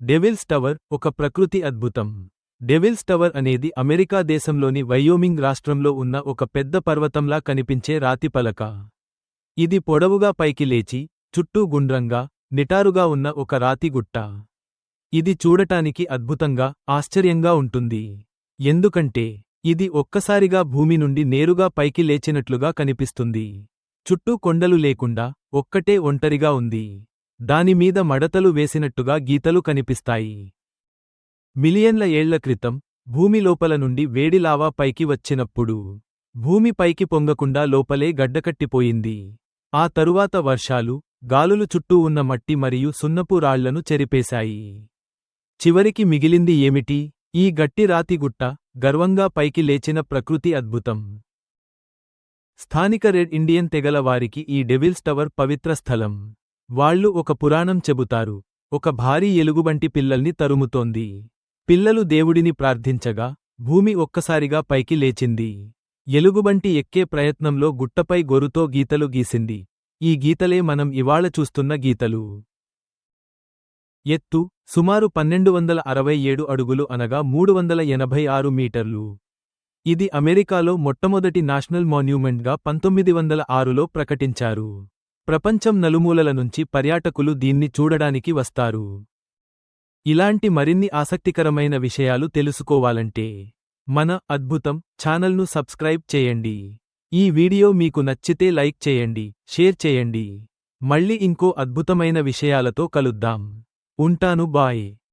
Devils tower ఒక ప్రకృతి అద్భుతం. డెవిల్స్ టవర్ అనేది అమెరికా దేశంలోని వైయోమింగ్ రాష్ట్రంలో ఉన్న ఒక పెద్ద పర్వతంలా కనిపించే రాతి పలక. ఇది పొడవుగా పైకి లేచి చుట్టూ గుండ్రంగా నిటారుగా ఉన్న ఒక రాతి గుట్ట. ఇది చూడటానికి అద్భుతంగా ఆశ్చర్యంగా ఉంటుంది. ఎందుకంటే ఇది ఒక్కసారిగా భూమి నుండి నేరుగా పైకి లేచినట్లుగా కనిపిస్తుంది. చుట్టూ కొండలు లేకుండా ఒక్కటే ఒంటరిగా ఉంది. దానిమీద మడతలు వేసినట్టుగా గీతలు కనిపిస్తాయి. మిలియన్ల ఏళ్ళ క్రితం భూమి లోపల నుండి వేడి లావా పైకి వచ్చినప్పుడు భూమి పైకి పొంగకుండా లోపలే గడ్డకట్టిపోయింది. ఆ తరువాత వర్షాలు గాలులు చుట్టూ ఉన్న మట్టి మరియు సున్నపు రాళ్ళను చెరిపేశాయి. చివరికి మిగిలింది ఏమిటి? ఈ గట్టి రాతిగుట్ట గర్వంగా పైకి లేచిన ప్రకృతి అద్భుతం. స్థానిక రెడ్ ఇండియన్ తెగల వారికి ఈ డెవిల్స్ టవర్ పవిత్ర స్థలం. వాళ్ళు ఒక పురాణం చెబుతారు. ఒక భారీ ఎలుగుబంటి పిల్లల్ని తరుముతోంది. పిల్లలు దేవుడిని ప్రార్థించగా భూమి ఒక్కసారిగా పైకి లేచింది. ఎలుగుబంటి ఎక్కే ప్రయత్నంలో గుట్టపై గొరుతో గీతలు గీసింది. ఈ గీతలే మనం ఇవాళ చూస్తున్న గీతలు. ఎత్తు సుమారు పన్నెండు వందల అరవై ఏడు అడుగులు అనగా మూడు వందల ఎనభై ఆరు మీటర్లు. ఇది అమెరికాలో మొట్టమొదటి నేషనల్ మాన్యూమెంట్గా పంతొమ్మిది వందల ఆరులో ప్రకటించారు. ప్రపంచం నలుమూలల నుంచి పర్యాటకులు దీన్ని చూడడానికి వస్తారు. ఇలాంటి మరిన్ని ఆసక్తికరమైన విషయాలు తెలుసుకోవాలంటే మన అద్భుతం ఛానల్ను సబ్స్క్రైబ్ చేయండి. ఈ వీడియో మీకు నచ్చితే లైక్ చేయండి షేర్ చేయండి. మళ్ళీ ఇంకో అద్భుతమైన విషయాలతో కలుద్దాం. ఉంటాను బాయ్.